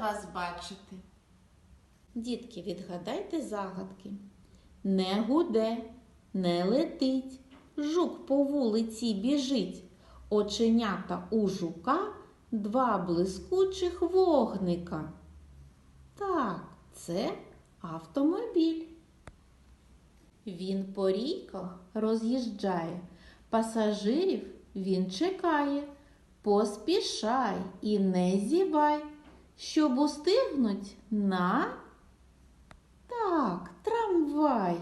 вас бачити. Дітки, відгадайте загадки. Не гуде, не летить, жук по вулиці біжить. Оченята у жука два блискучих вогника. Так, це автомобіль. Він по ріках роз'їжджає, пасажирів він чекає. Поспішай і не зівай, щоб устигнуть на так, трамвай.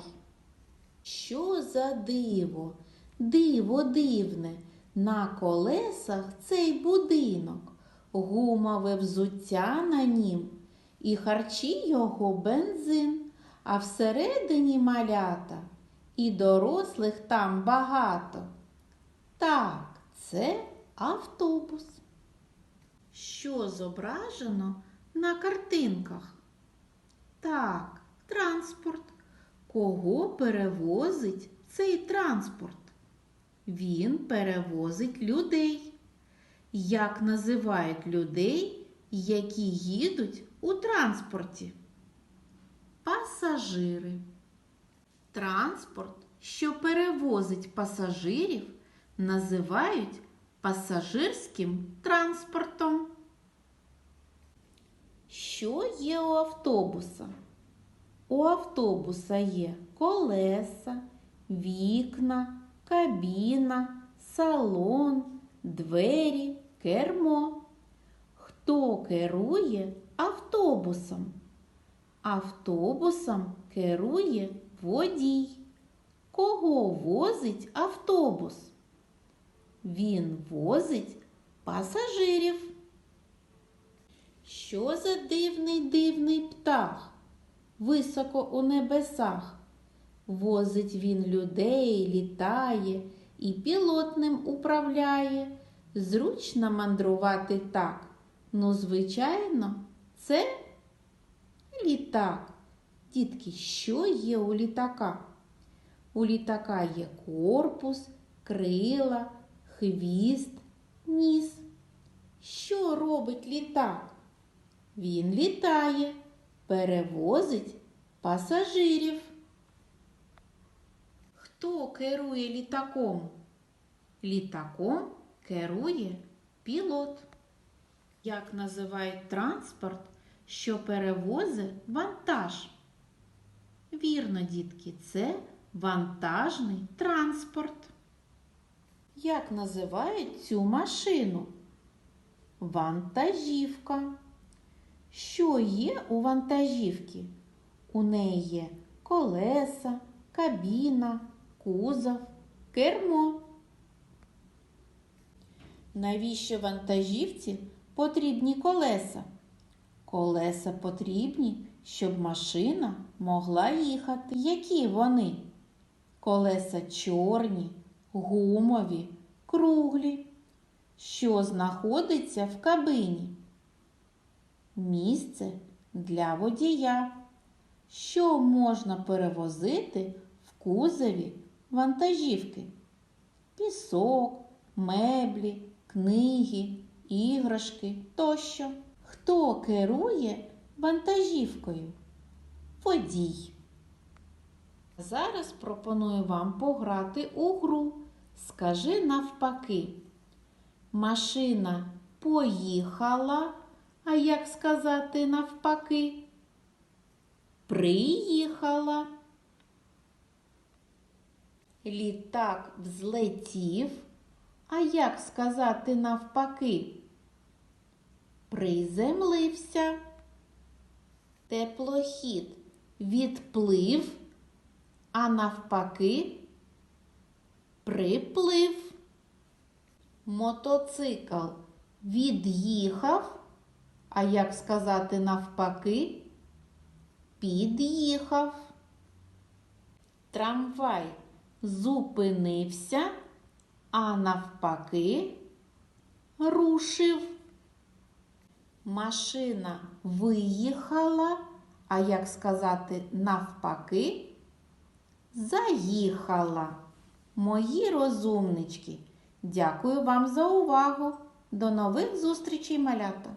Що за диво, диво дивне, на колесах цей будинок, гумове взуття на нім, і харчі його бензин, а всередині малята, і дорослих там багато. Так, це автобус. Що зображено на картинках? Так, транспорт. Кого перевозить цей транспорт? Він перевозить людей. Як називають людей, які їдуть у транспорті? Пасажири. Транспорт, що перевозить пасажирів, називають пасажирським транспортом. Що є у автобуса? У автобуса є колеса, вікна, кабіна, салон, двері, кермо. Хто керує автобусом? Автобусом керує водій. Кого возить автобус? Він возить пасажирів. Що за дивний дивний птах? Високо у небесах. Возить він людей, літає і пілот ним управляє. Зручно мандрувати так. Ну, звичайно, це літак. Дітки, що є у літака? У літака є корпус, крила, хвіст, ніс. Що робить літак? Він літає, перевозить пасажирів. Хто керує літаком? Літаком керує пілот. Як називають транспорт, що перевозить вантаж? Вірно, дітки, це вантажний транспорт. Як називають цю машину? Вантажівка. Що є у вантажівки? У неї є колеса, кабіна, кузов, кермо. Навіщо вантажівці потрібні колеса? Колеса потрібні, щоб машина могла їхати. Які вони? Колеса чорні, гумові, круглі. Що знаходиться в кабині? Місце для водія. Що можна перевозити в кузові вантажівки? Пісок, меблі, книги, іграшки тощо. Хто керує вантажівкою? Водій. Зараз пропоную вам пограти у гру. Скажи навпаки. Машина поїхала, а як сказати навпаки? Приїхала. Літак взлетів, а як сказати навпаки? Приземлився. Теплохід відплив, а навпаки приплив. Мотоцикл від'їхав, а як сказати навпаки, під'їхав. Трамвай зупинився, а навпаки рушив. Машина виїхала, а як сказати навпаки, заїхала. Мої розумнички, дякую вам за увагу. До нових зустрічей, малята!